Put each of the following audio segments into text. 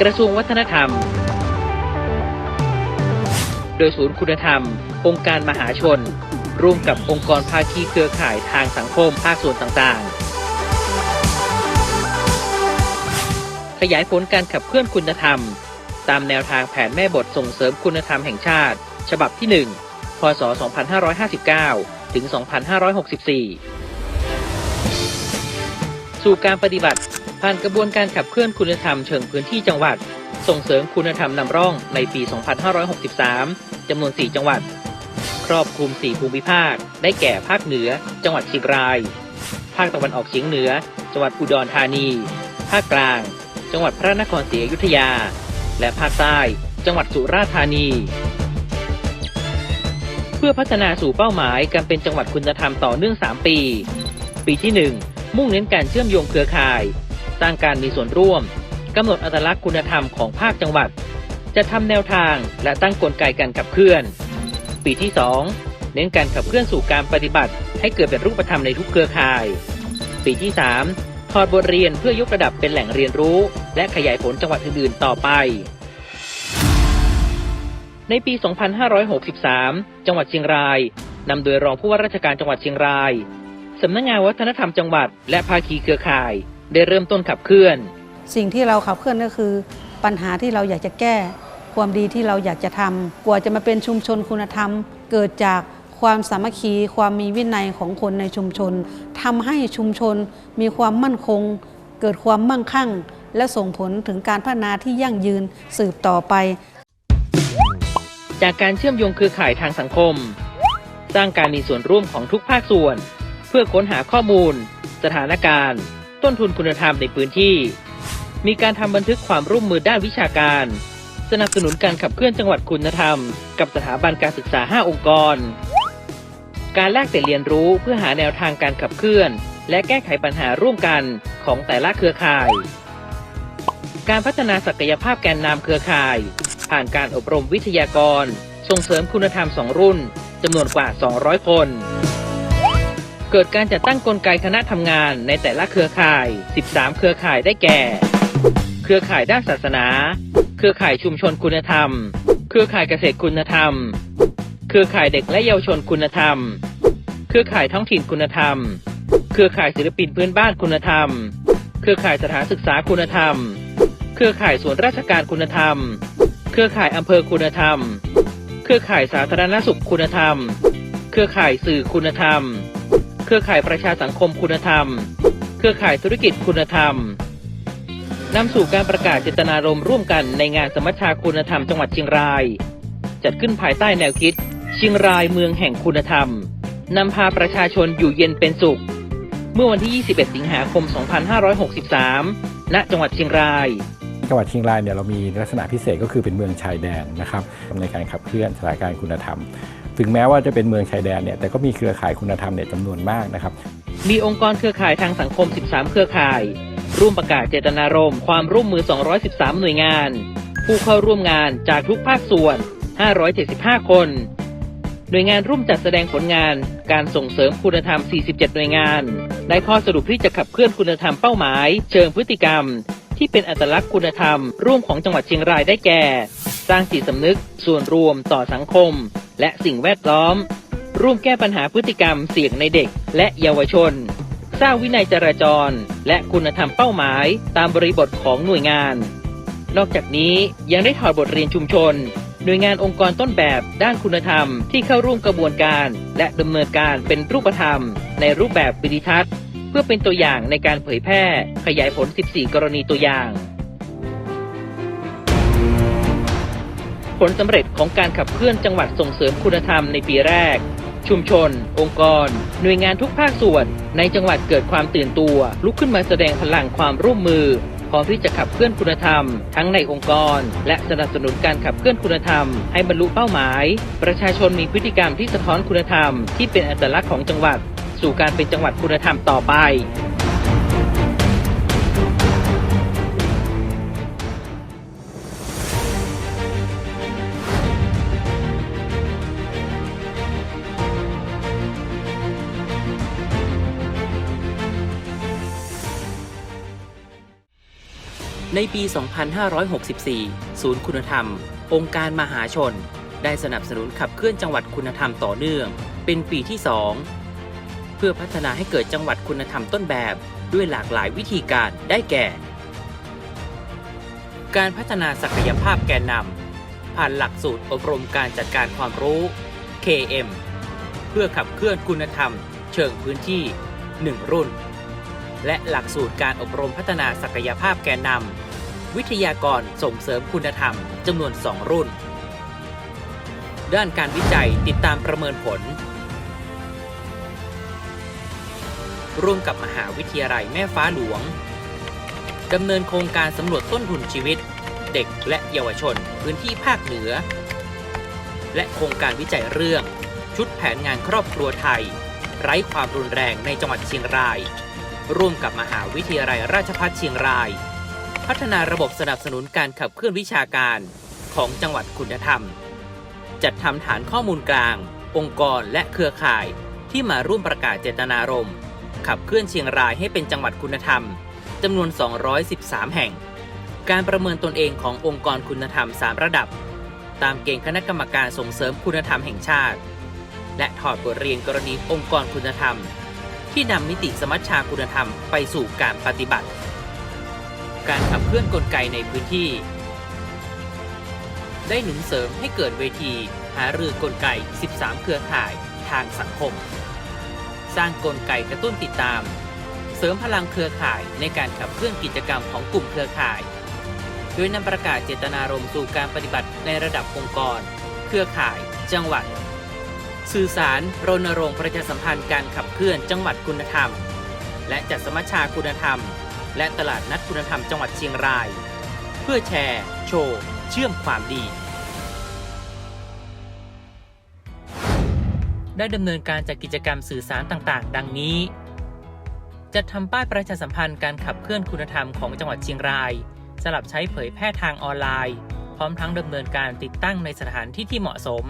กระทรวงวัฒนธรรม โดยศูนย์คุณธรรม องค์การมหาชน ร่วมกับองค์กรภาคีเครือข่ายทางสังคมภาคส่วนต่างๆ ขยายผลการขับเคลื่อนคุณธรรม ตามแนวทางแผนแม่บทส่งเสริมคุณธรรมแห่งชาติ ฉบับที่ 1 พศ 2559 ถึง 2564 สู่การปฏิบัติ ผ่านกระบวนการขับเคลื่อนคุณธรรมเชิงพื้นที่จังหวัด ส่งเสริมคุณธรรมนำร่องในปี 2563 จำนวน 4 จังหวัด ครอบคลุม 4 ภูมิภาค ได้แก่ภาคเหนือ จังหวัดเชียงราย ภาคตะวันออกเฉียงเหนือ จังหวัดอุดรธานี ภาคกลาง จังหวัดพระนครศรีอยุธยา และภาคใต้ จังหวัดสุราษฎร์ธานี เพื่อพัฒนาสู่เป้าหมายการเป็นจังหวัดคุณธรรมต่อเนื่อง 3 ปี ปีที่ 1 มุ่งเน้นการเชื่อมโยงเครือข่าย ร้างการมีส่วนร่วมกำหนดอัตลักษณ์คุณธรรมของภาคจังหวัด จะทำแนวทางและตั้งกลไกการขับเคลื่อน ปีที่ 2 เน้นการขับเคลื่อนสู่การปฏิบัติ ให้เกิดเป็นรูปธรรมในทุกเครือข่าย ปีที่ 3 ถอดบทเรียนเพื่อยกระดับเป็นแหล่งเรียนรู้ และขยายผลจังหวัดอื่นๆ ต่อไป ในปี 2563 จังหวัดเชียงรายนำโดยรองผู้ว่าราชการจังหวัดเชียงรายสำนักงานวัฒนธรรมจังหวัด และภาคีเครือข่าย ได้เริ่มต้นขับเคลื่อน สิ่งที่เราขับเคลื่อนก็คือ ปัญหาที่เราอยากจะแก้ ความดีที่เราอยากจะทำกว่าจะมาเป็นชุมชนคุณธรรม เกิดจากความสามัคคี ความมีวินัยของคนในชุมชนทำให้ชุมชนมีความมั่นคง เกิดความมั่งคั่ง และส่งผลถึงการพัฒนาที่ยั่งยืนสืบต่อไป จากการเชื่อมโยงเครือข่ายทางสังคม สร้างการมีส่วนร่วมของทุกภาคส่วน เพื่อค้นหาข้อมูล สถานการณ์ ต้นทุนคุณธรรมในพื้นที่ มีการทำบันทึกความร่วมมือด้านวิชาการ สนับสนุนการขับเคลื่อนจังหวัดคุณธรรม กับสถาบันการศึกษา 5 องค์กร การแลกเปลี่ยนเรียนรู้เพื่อหาแนวทางการขับเคลื่อน และแก้ไขปัญหาร่วมกันของแต่ละเครือข่าย การพัฒนาศักยภาพแกนนำเครือข่าย ผ่านการอบรมวิทยากร ส่งเสริมคุณธรรม2รุ่นจำนวนกว่า 200 คน เกิดการจัดตั้งกลไกคณะทำงานในแต่ละเครือข่าย 13 เครือข่ายได้แก่ เครือข่ายด้านศาสนา เครือข่ายชุมชนคุณธรรม เครือข่ายเกษตรคุณธรรม เครือข่ายเด็กและเยาวชนคุณธรรม เครือข่ายท้องถิ่นคุณธรรม เครือข่ายศิลปินพื้นบ้านคุณธรรม เครือข่ายสถานศึกษาคุณธรรม เครือข่ายส่วนราชการคุณธรรม เครือข่ายอำเภอคุณธรรม เครือข่ายสาธารณสุขคุณธรรม เครือข่ายสื่อคุณธรรม รือข่ายประชาสังคมคุณธรรม เครือข่ายธุรกิจคุณธรรมนำสู่การประกาศเจตนารมณ์ร่วมกันในงานสมัชชาคุณธรรมจังหวัดเชียงราย จัดขึ้นภายใต้แนวคิด เชียงรายเมืองแห่งคุณธรรมนำพาประชาชนอยู่เย็นเป็นสุข เมื่อวันที่ 21 สิงหาคม 2563 ณ จังหวัดเชียงราย จังหวัดเชียงรายเนี่ยเรามีลักษณะพิเศษก็คือเป็นเมืองชายแดนนะครับในการขับเคลื่อนสถานการณ์คุณธรรม ถึงแม้ว่าจะเป็นเมืองชายแดนเนี่ยแต่ก็มีเครือข่ายคุณธรรมเนี่ยจำนวนมากนะครับมีองค์กรเครือข่ายทางสังคม 13 เครือข่าย ร่วมประกาศเจตนารมณ์ความร่วมมือ 213 หน่วยงาน ผู้เข้าร่วมงานจากทุกภาคส่วน 575 คน หน่วยงานร่วมจัดแสดงผลงาน การส่งเสริมคุณธรรม 47 หน่วยงานได้ข้อสรุปที่จะขับเคลื่อนคุณธรรมเป้าหมาย เชิงพฤติกรรม ที่เป็นอัตลักษณ์คุณธรรม ร่วมของจังหวัดเชียงรายได้แก่ สร้างจิตสำนึก ส่วนรวมต่อสังคม และสิ่งแวดล้อม ร่วมแก้ปัญหาพฤติกรรมเสี่ยงในเด็กและเยาวชน สร้างวินัยจราจร และคุณธรรมเป้าหมายตามบริบทของหน่วยงาน นอกจากนี้ยังได้ถอดบทเรียนชุมชน หน่วยงานองค์กรต้นแบบด้านคุณธรรมที่เข้าร่วมกระบวนการ และดำเนินการเป็นรูปธรรม ในรูปแบบวิดิทัศน์ เพื่อเป็นตัวอย่างในการเผยแพร่ ขยายผล 14 กรณีตัวอย่าง ลสำเร็จของการขับเคลื่อนจังหวัดส่งเสริมคุณธรรมในปีแรก ชุมชน องค์กร หน่วยงานทุกภาคส่วน ในจังหวัดเกิดความตื่นตัว ลุกขึ้นมาแสดงพลังความร่วมมือพร้อมที่จะขับเคลื่อนคุณธรรม ทั้งในองค์กร และสนับสนุนการขับเคลื่อนคุณธรรม ให้บรรลุเป้าหมาย ประชาชนมีพฤติกรรมที่สะท้อนคุณธรรม ที่เป็นอัตลักษณ์ของจังหวัด สู่การเป็นจังหวัดคุณธรรมต่อไป ในปี 2564 ศูนย์คุณธรรม องค์การมหาชน ได้สนับสนุนขับเคลื่อนจังหวัดคุณธรรมต่อเนื่อง เป็นปีที่ 2 เพื่อพัฒนาให้เกิดจังหวัดคุณธรรมต้นแบบ ด้วยหลากหลายวิธีการได้แก่ การพัฒนาศักยภาพแกนนำผ่านหลักสูตรอบรมการจัดการความรู้ KM เพื่อขับเคลื่อนคุณธรรม เชิงพื้นที่ 1 รุ่น และหลักสูตรการอบรมพัฒนาศักยภาพแกนนำวิทยากรส่งเสริมคุณธรรมจำนวน 2 รุ่น ด้านการวิจัยติดตามประเมินผล ร่วมกับมหาวิทยาลัยแม่ฟ้าหลวงดำเนินโครงการสำรวจต้นทุนชีวิต เด็กและเยาวชนพื้นที่ภาคเหนือ และโครงการวิจัยเรื่อง ชุดแผนงานครอบครัวไทย ไร้ความรุนแรงในจังหวัดเชียงราย ร่วมกับมหาวิทยาลัยราชภัฏเชียงราย พัฒนาระบบสนับสนุนการขับเคลื่อนวิชาการของจังหวัดคุณธรรม จัดทำฐานข้อมูลกลาง องค์กรและเครือข่ายที่มาร่วมประกาศเจตนารมณ์ขับเคลื่อนเชียงรายให้เป็นจังหวัดคุณธรรมจำนวน 213 แห่ง การประเมินตนเองขององค์กรคุณธรรม 3 ระดับ ตามเกณฑ์คณะกรรมการส่งเสริมคุณธรรมแห่งชาติ และถอดบทเรียนกรณีองค์กรคุณธรรม ที่นำมิติสมัชชาคุณธรรมไปสู่การปฏิบัติ การขับเคลื่อนกลไกในพื้นที่ ได้หนุนเสริมให้เกิดเวที หารือกลไก 13 เครือข่ายทางสังคม สร้างกลไกกระตุ้นติดตาม เสริมพลังเครือข่ายในการขับเคลื่อนกิจกรรมของกลุ่มเครือข่าย โดยนำประกาศเจตนารมณ์สู่การปฏิบัติในระดับองค์กร เครือข่าย จังหวัด สื่อสารรณรงค์ประชาสัมพันธ์การขับเคลื่อนจังหวัดคุณธรรม และจัดสมัชชาคุณธรรม และตลาดนัดคุณธรรมจังหวัดเชียงราย เพื่อแชร์ โชว์ เชื่อมความดี ได้ดำเนินการจัดกิจกรรมสื่อสารต่างๆ ดังนี้ จัดทำป้ายประชาสัมพันธ์การขับเคลื่อนคุณธรรมของจังหวัดเชียงราย สลับใช้เผยแพร่ทางออนไลน์ พร้อมทั้งดำเนินการติดตั้งในสถานที่ที่เหมาะสม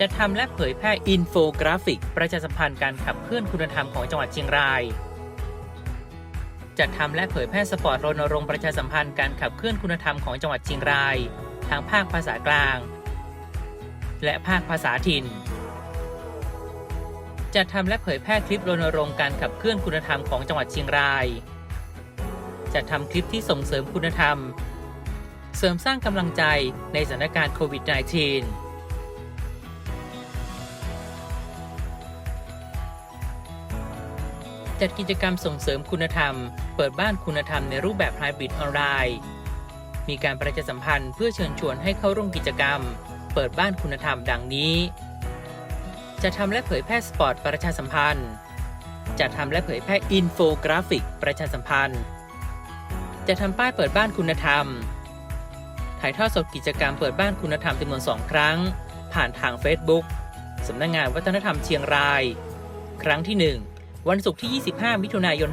จะทำและเผยแพร่อินโฟกราฟิก ประชาสัมพันธ์การขับเคลื่อนคุณธรรมของจังหวัดเชียงราย จัดทำและเผยแพร่สปอร์ตรณรงค์ประชาสัมพันธ์การขับเคลื่อนคุณธรรมของจังหวัดเชียงรายทางภาคภาษากลาง และภาคภาษาถิ่น จัดทำและเผยแพร่คลิปรณรงค์การขับเคลื่อนคุณธรรมของจังหวัดเชียงราย จัดทำคลิปที่ส่งเสริมคุณธรรม เสริมสร้างกำลังใจในสถานการณ์โควิด -19 จัดกิจกรรมส่งเสริมคุณธรรม เปิดบ้านคุณธรรมในรูปแบบไฮบริดออนไลน์ มีการประชาสัมพันธ์เพื่อเชิญชวนให้เข้าร่วมกิจกรรม เปิดบ้านคุณธรรมดังนี้ จะทำและเผยแพร่สปอร์ตประชาสัมพันธ์ จะทำและเผยแพร่อินโฟกราฟิก ประชาสัมพันธ์ จะทำป้ายเปิดบ้านคุณธรรม ถ่ายทอดสดกิจกรรมเปิดบ้านคุณธรรมจำนวนสองครั้ง ผ่านทาง Facebook สำนักงงานวัฒนธรรมเชียงราย ครั้งที่ 1 วันศุกร์ที่ 25 มิถุนายน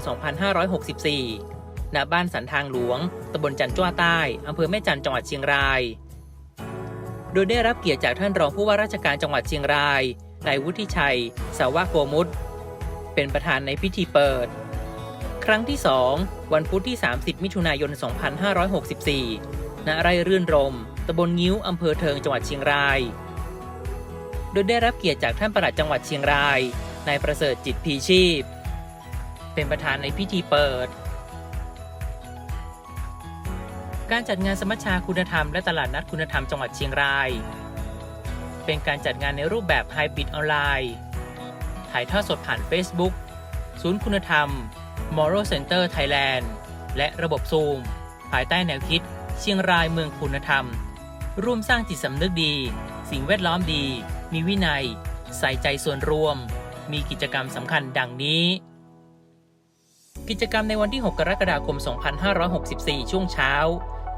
2564 ณ บ้านสันทางหลวง ตำบลจันจ้วใต้ อำเภอแม่จันจังหวัดเชียงราย โดยได้รับเกียรติจากท่านรองผู้ว่าราชการจังหวัดเชียงราย นายวุฒิชัย สาวะโกมุตเป็นประธานในพิธีเปิด ครั้งที่ 2 วันพุธที่ 30 มิถุนายน 2564 ณ ไร่รื่นรม ตำบลงิ้ว อำเภอเทิง จังหวัดเชียงราย โดยได้รับเกียรติจากท่านปลัดจังหวัดเชียงราย นายประเสริฐจิตพีชีพ เป็นประธานในพิธีเปิด การจัดงานสมัชชาคุณธรรมและตลาดนัดคุณธรรมจังหวัดเชียงราย เป็นการจัดงานในรูปแบบไฮบริดออนไลน์ถ่ายทอดสดผ่าน Facebook ศูนย์คุณธรรม Moral Center Thailand และระบบซูม ภายใต้แนวคิด เชียงรายเมืองคุณธรรม ร่วมสร้างจิตสำนึกดี สิ่งแวดล้อมดี มีวินัย ใส่ใจส่วนรวม มีกิจกรรมสำคัญดังนี้ กิจกรรมในวันที่ 6 กรกฎาคม 2564 ช่วงเช้า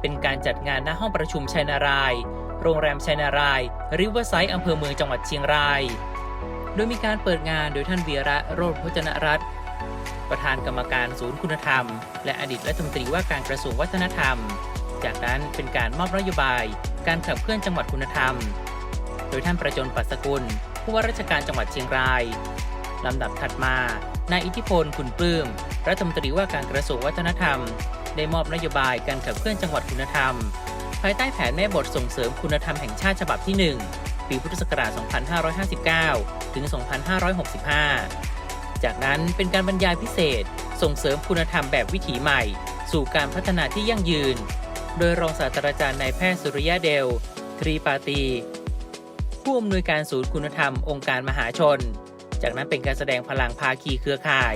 เป็นการจัดงานณห้องประชุมชัยนาราย โรงแรมชัยนาราย ริเวอร์ไซด์อำเภอเมืองจังหวัดเชียงราย โดยมีการเปิดงานโดยท่านวีระโรจน์พจนรัตน์ประธานกรรมการศูนย์คุณธรรม และอดีตรัฐมนตรีว่าการกระทรวงวัฒนธรรม จากนั้นเป็นการมอบนโยบาย การขับเคลื่อนจังหวัดคุณธรรม โดยท่านประจนปัสกุลผู้ว่าราชการจังหวัดเชียงราย ลำดับถัดมานายอิทธิพลคุณปลื้มรัฐมนตรีว่าการกระทรวงวัฒนธรรมได้ได้มอบนโยบายการขับเคลื่อนจังหวัดคุณธรรม ภายใต้แผนแม่บทส่งเสริมคุณธรรมแห่งชาติฉบับที่ 1 ปีพุทธศักราช 2559 ถึง 2565 จากนั้นเป็นการบรรยายพิเศษ ส่งเสริมคุณธรรมแบบวิถีใหม่ สู่การพัฒนาที่ยั่งยืน โดยรองศาสตราจารย์นายแพทย์สุริยะเดล ทรีปาตี ผู้อำนวยการศูนย์คุณธรรมองค์การมหาชน จากนั้นเป็นการแสดงพลังภาคีเครือข่าย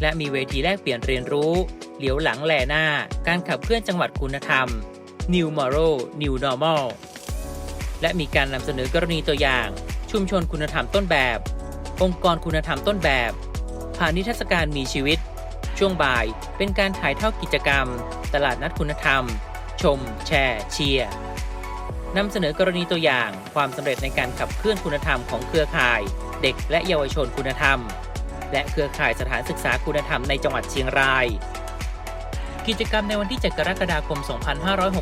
และมีเวทีแลกเปลี่ยนเรียนรู้ เหลียวหลังแลหน้า การขับเคลื่อนจังหวัดคุณธรรม New Moral New Normal และมีการนำเสนอกรณีตัวอย่าง ชุมชนคุณธรรมต้นแบบ องค์กรคุณธรรมต้นแบบผ่านนิทรรศการมีชีวิต ช่วงบ่ายเป็นการถ่ายทอดกิจกรรม ตลาดนัดคุณธรรม ชม แชร์ เชียร์นำเสนอกรณีตัวอย่าง ความสำเร็จในการขับเคลื่อนคุณธรรมของเครือข่าย เด็กและเยาวชนคุณธรรม และเครือข่ายสถานศึกษาคุณธรรมในจังหวัดเชียงราย กิจกรรมในวันที่ 7 กรกฎาคม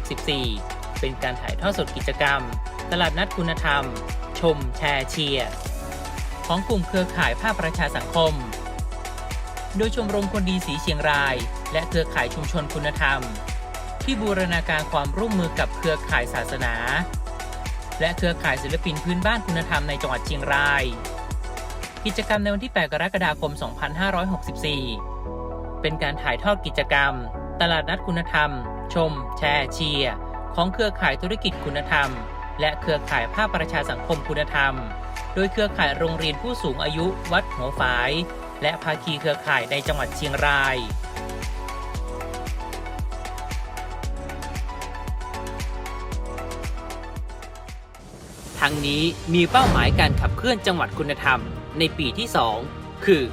2564 เป็นการถ่ายทอดสดกิจกรรม ตลาดนัดคุณธรรม ชม แชร์เชียร์ของกลุ่มเครือข่ายภาคประชาสังคม โดยชมรมคนดีสีเชียงราย และเครือข่ายชุมชนคุณธรรม ที่บูรณาการความร่วมมือกับเครือข่ายศาสนาและเครือข่ายศิลปินพื้นบ้านคุณธรรมในจังหวัดเชียงราย กิจกรรมในวันที่ 8 กรกฎาคม 2564 เป็นการถ่ายทอดกิจกรรม ตลาดนัดคุณธรรม ชม แชร์เชียร์ของเครือข่ายธุรกิจคุณธรรม และเครือข่ายภาคประชาสังคมคุณธรรม โดยเครือข่ายโรงเรียนผู้สูงอายุ วัดหัวฝาย และภาคีเครือข่ายในจังหวัดเชียงราย ทั้งนี้มีเป้าหมายการขับเคลื่อนจังหวัดคุณธรรมในปีที่ 2 คือ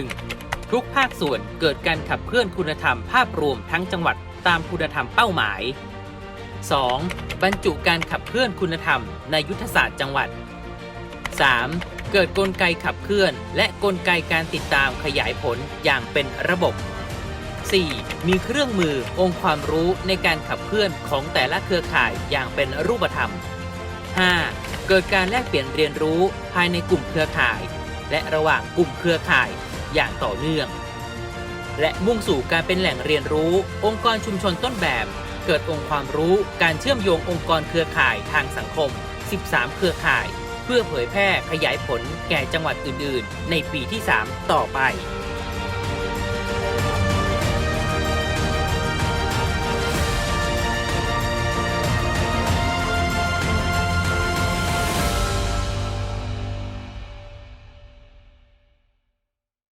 1. ทุกภาคส่วนเกิดการขับเคลื่อนคุณธรรมภาพรวมทั้งจังหวัดตามคุณธรรมเป้าหมาย 2. บรรจุการขับเคลื่อนคุณธรรมในยุทธศาสตร์จังหวัด 3. เกิดกลไกขับเคลื่อน และกลไกการติดตามขยายผลอย่างเป็นระบบ 4. มีเครื่องมือองค์ความรู้ในการขับเคลื่อนของแต่ละเครือข่ายอย่างเป็นรูปธรรม 5. เกิดการแลกเปลี่ยนเรียนรู้ภายในกลุ่มเครือข่าย และระหว่างกลุ่มเครือข่ายอย่างต่อเนื่อง และมุ่งสู่การเป็นแหล่งเรียนรู้ องค์กรชุมชนต้นแบบ เกิดองค์ความรู้การเชื่อมโยงองค์กรเครือข่ายทางสังคม 13 เครือข่าย เพื่อเผยแพร่ขยายผลแก่จังหวัดอื่น ๆ ในปีที่ 3 ต่อไป